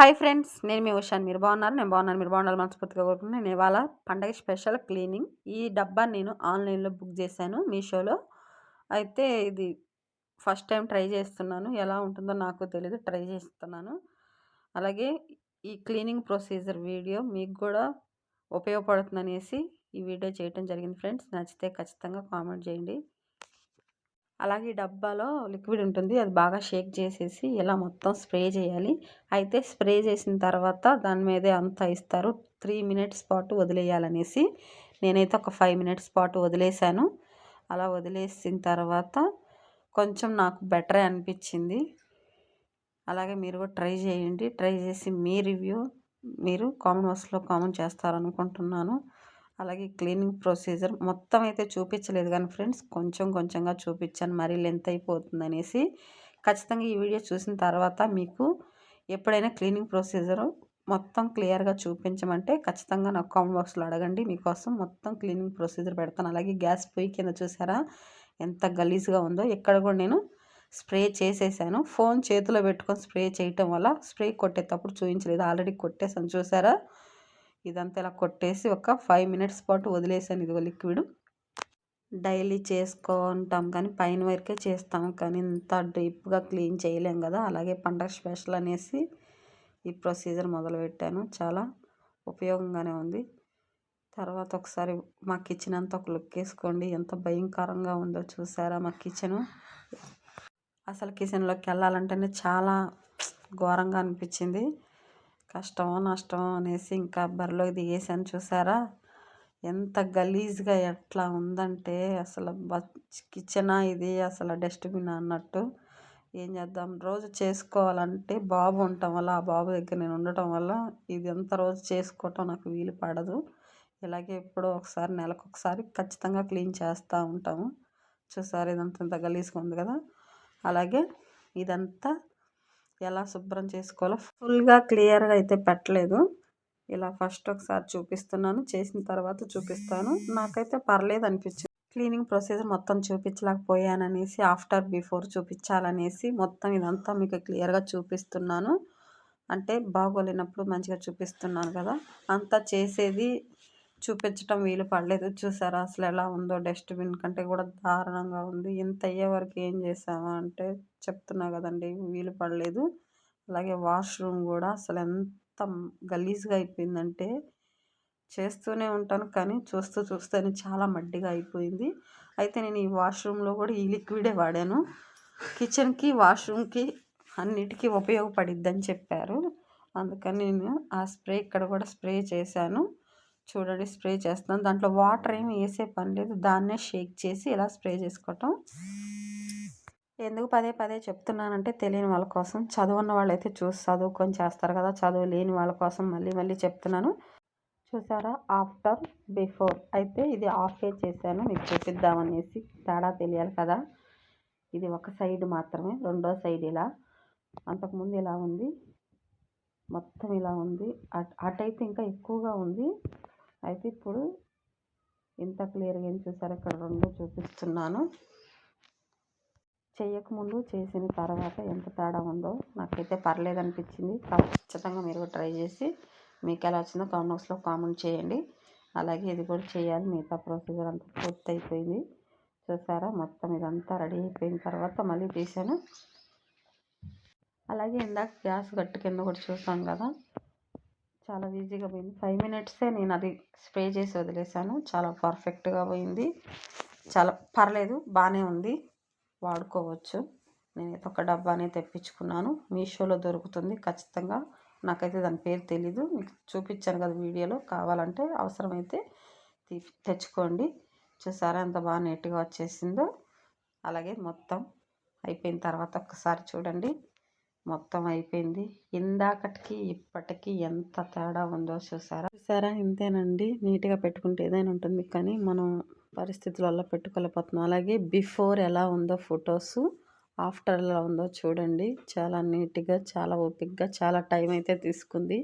Hi friends నేను మీ ఉషాన్. మీరు బాగున్నారు? నేను బాగున్నాను. మీరు బాగున్నారు మనస్ఫూర్తిగా కోరుకుంటున్నాను నేను ఇవాళ పండగ స్పెషల్ క్లీనింగ్. ఈ డబ్బా నేను ఆన్లైన్లో బుక్ చేశాను మీషోలో. అయితే ఇది ఫస్ట్ టైం ట్రై చేస్తున్నాను. ఎలా ఉంటుందో నాకు తెలియదు ట్రై చేస్తున్నాను. అలాగే ఈ క్లీనింగ్ ప్రొసీజర్ వీడియో మీకు కూడా ఉపయోగపడుతుందనేసి ఈ వీడియో చేయడం జరిగింది ఫ్రెండ్స్. నచ్చితే ఖచ్చితంగా కామెంట్ చేయండి. అలాగే ఈ డబ్బాలో లిక్విడ్ ఉంటుంది. అది బాగా షేక్ చేసేసి ఇలా మొత్తం స్ప్రే చేయాలి. అయితే స్ప్రే చేసిన తర్వాత దాని మీదే అంతా ఇస్తారు. త్రీ మినిట్స్ పాటు వదిలేయాలనేసి నేనైతే ఒక ఫైవ్ మినిట్స్ పాటు వదిలేశాను. అలా వదిలేసిన తర్వాత కొంచెం నాకు బెటర్ అనిపించింది. అలాగే మీరు కూడా ట్రై చేయండి. ట్రై చేసి మీ రివ్యూ మీరు కామెంట్ బాక్స్లో కామెంట్ చేస్తారనుకుంటున్నాను. అలాగే క్లీనింగ్ ప్రొసీజర్ మొత్తం అయితే చూపించలేదు కానీ ఫ్రెండ్స్ కొంచెం కొంచెంగా చూపించాను. మరీ లెంత్ అయిపోతుంది అనేసి. ఖచ్చితంగా ఈ వీడియో చూసిన తర్వాత మీకు ఎప్పుడైనా క్లీనింగ్ ప్రొసీజర్ మొత్తం క్లియర్గా చూపించమంటే ఖచ్చితంగా నాకు కామెంట్ బాక్స్లో అడగండి. మీకోసం మొత్తం క్లీనింగ్ ప్రొసీజర్ పెడతాను. అలాగే గ్యాస్ పొయ్యి కింద చూసారా? ఎంత గలీజ్గా ఉందో. ఎక్కడ కూడా నేను స్ప్రే చేసేసాను. ఫోన్ చేతిలో పెట్టుకొని స్ప్రే చేయటం వల్ల స్ప్రే కొట్టేటప్పుడు చూపించలేదు ఆల్రెడీ కొట్టేసాను చూసారా? ఇదంతా ఇలా కొట్టేసి ఒక ఫైవ్ మినిట్స్ పాటు వదిలేసాను. ఇదిగో లిక్విడ్. డైలీ చేసుకుంటాం కానీ పైన వరకే చేస్తాం కానీ ఇంత డీప్గా క్లీన్ చేయలేం కదా. అలాగే పండగ స్పెషల్ అనేసి ఈ ప్రొసీజర్ మొదలుపెట్టాను. చాలా ఉపయోగంగానే ఉంది. తర్వాత ఒకసారి మా కిచెన్ అంతా ఒక లుక్ వేసుకోండి. ఎంత భయంకరంగా ఉందో చూసారా మా కిచెను? అసలు కిచెన్లోకి వెళ్ళాలంటేనే చాలా ఘోరంగా అనిపించింది. కష్టమో నష్టమో అనేసి ఇంకా బరిలోకి దిగేసాను చూసారా? ఎంత గలీజ్గా ఎట్లా ఉందంటే అసలు కిచెనా ఇది అసలు డస్ట్బిన్ అన్నట్టు. ఏం చేద్దాం? రోజు చేసుకోవాలంటే బాబు ఉండటం వల్ల ఆ బాబు దగ్గర నేను ఉండటం వల్ల ఇది ఎంత రోజు చేసుకోవటం నాకు వీలు పడదు. ఇలాగే ఎప్పుడో ఒకసారి నెలకు ఒకసారి ఖచ్చితంగా క్లీన్ చేస్తూ ఉంటాము. చూసారు? ఇదంతా ఇంత గలీజ్గా ఉంది కదా? అలాగే ఇదంతా ఎలా శుభ్రం చేసుకోవాలో ఫుల్గా క్లియర్గా అయితే పెట్టలేదు. ఇలా ఫస్ట్ ఒకసారి చూపిస్తున్నాను. చేసిన తర్వాత చూపిస్తాను. నాకైతే పర్లేదు అనిపించింది. క్లీనింగ్ ప్రొసీజర్ మొత్తం చూపించలేకపోయాననేసి ఆఫ్టర్ బిఫోర్ చూపించాలనేసి మొత్తం ఇదంతా మీకు క్లియర్గా చూపిస్తున్నాను. అంటే బాగోలేనప్పుడు మంచిగా చూపిస్తున్నాను కదా. అంతా చేసేది చూపించటం వీలు పడలేదు. చూసారా? అసలు ఎలా ఉందో డస్ట్బిన్ కంటే కూడా దారుణంగా ఉంది. ఇంత అయ్యే వరకు ఏం చేసామా అంటే చెప్తున్నా కదండి వీలు పడలేదు. అలాగే వాష్రూమ్ కూడా అసలు ఎంత గలీజ్గా అయిపోయిందంటే చేస్తూనే ఉంటాను కానీ చూస్తూ చూస్తూనే చాలా మడ్డిగా అయిపోయింది. అయితే నేను ఈ వాష్రూమ్లో కూడా ఈ లిక్విడే వాడాను. కిచెన్కి వాష్రూమ్కి అన్నిటికీ ఉపయోగపడిద్దని చెప్పారు. అందుకని నేను ఆ స్ప్రే ఇక్కడ కూడా స్ప్రే చేశాను. చూడండి స్ప్రే చేస్తున్నాను. దాంట్లో వాటర్ ఏమి వేసే పని లేదు. దాన్నే షేక్ చేసి ఇలా స్ప్రే చేసుకోవటం. ఎందుకు పదే పదే చెప్తున్నానంటే తెలియని వాళ్ళ కోసం. చదువున్న వాళ్ళు అయితే చూసి చదువుకొని చేస్తారు కదా. చదువు లేని వాళ్ళ కోసం మళ్ళీ మళ్ళీ చెప్తున్నాను. చూసారా? After before. అయితే ఇది ఆఫే చేశాను. మీకు చూపిద్దామనేసి తేడా తెలియాలి కదా. ఇది ఒక సైడ్ మాత్రమే. రెండో సైడ్ ఇలా. అంతకుముందు ఇలా ఉంది. మొత్తం ఇలా ఉంది. అటైతే ఇంకా ఎక్కువగా ఉంది. అయితే ఇప్పుడు ఇంత క్లియర్గా ఏం చూసారు? ఇక్కడ రెండు చూపిస్తున్నాను. చేయకముందు చేసిన తర్వాత ఎంత తేడా ఉందో నాకైతే పర్లేదు అనిపించింది. ఖచ్చితంగా మీరు ట్రై చేసి మీకు ఎలా వచ్చిందో కామెంట్ బాక్స్లో కామెంట్ చేయండి. అలాగే ఇది కూడా చేయాలి. మిగతా ప్రొసీజర్ అంతా పూర్తి అయిపోయింది చూసారా? మొత్తం ఇదంతా రెడీ అయిపోయిన తర్వాత మళ్ళీ తీసాను. అలాగే ఇందాక గ్యాస్ గట్టు కింద కూడా చూసాం కదా? చాలా ఈజీగా పోయింది. ఫైవ్ మినిట్సే నేను అది స్ప్రే చేసి వదిలేసాను. చాలా పర్ఫెక్ట్గా పోయింది. చాలా పర్లేదు బాగానే ఉంది. వాడుకోవచ్చు. నేనైతే ఒక డబ్బానే తెప్పించుకున్నాను. మీషోలో దొరుకుతుంది ఖచ్చితంగా. నాకైతే దాని పేరు తెలీదు. మీకు చూపించాను కదా వీడియోలో. కావాలంటే అవసరమైతే తెచ్చుకోండి. చూసారా ఎంత బాగా నీట్గా వచ్చేసిందో. అలాగే మొత్తం అయిపోయిన తర్వాత ఒక్కసారి చూడండి. మొత్తం అయిపోయింది. ఇందాకటికి ఇప్పటికి ఎంత తేడా ఉందో చూసారా? చూసారా? ఇంతేనండి. నీట్గా పెట్టుకుంటే ఏదైనా ఉంటుంది. కానీ మనం పరిస్థితులలో పెట్టుకోలేకపోతున్నాం. అలాగే బిఫోర్ ఎలా ఉందో ఫొటోస్ ఆఫ్టర్ ఎలా ఉందో చూడండి. చాలా నీట్గా చాలా ఓపిక్గా చాలా టైం అయితే తీసుకుంది.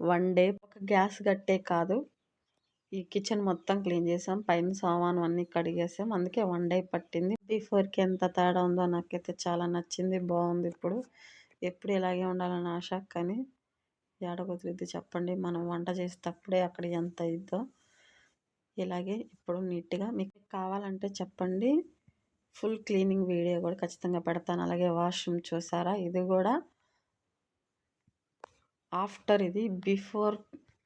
One day. ఒక గ్యాస్ గట్టే కాదు. ఈ కిచెన్ మొత్తం క్లీన్ చేసాం. పైన సామాను అన్నీ కడిగేసాం. అందుకే వన్ డే పట్టింది. బిఫోర్కి ఎంత తేడా ఉందో నాకైతే చాలా నచ్చింది. బాగుంది ఇప్పుడు. ఎప్పుడు ఇలాగే ఉండాలని ఆశ కానీ ఏడ కుదిరిద్ది చెప్పండి. మనం వంట చేసేటప్పుడే అక్కడ ఎంత ఇద్దో ఇలాగే ఇప్పుడు నీట్గా మీకు కావాలంటే చెప్పండి. ఫుల్ క్లీనింగ్ వీడియో కూడా ఖచ్చితంగా పెడతాను. అలాగే వాష్రూమ్ చూసారా? ఇది కూడా ఆఫ్టర్ ఇది బిఫోర్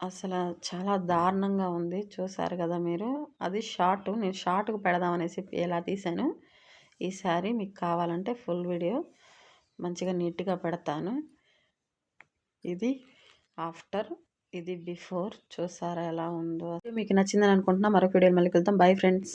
అసలు చాలా దారుణంగా ఉంది. చూసారు కదా మీరు? అది షార్ట్. నేను షార్ట్కు పెడదామనేసి ఎలా తీసాను? ఈసారి మీకు కావాలంటే ఫుల్ వీడియో. మంచిగా నీట్గా పెడతాను. ఇది ఆఫ్టర్. ఇది బిఫోర్. చూసారా ఎలా ఉందో. మీకు నచ్చిందని అనుకుంటున్నా. మరొక వీడియో మళ్ళీ వెళ్తాం బై ఫ్రెండ్స్.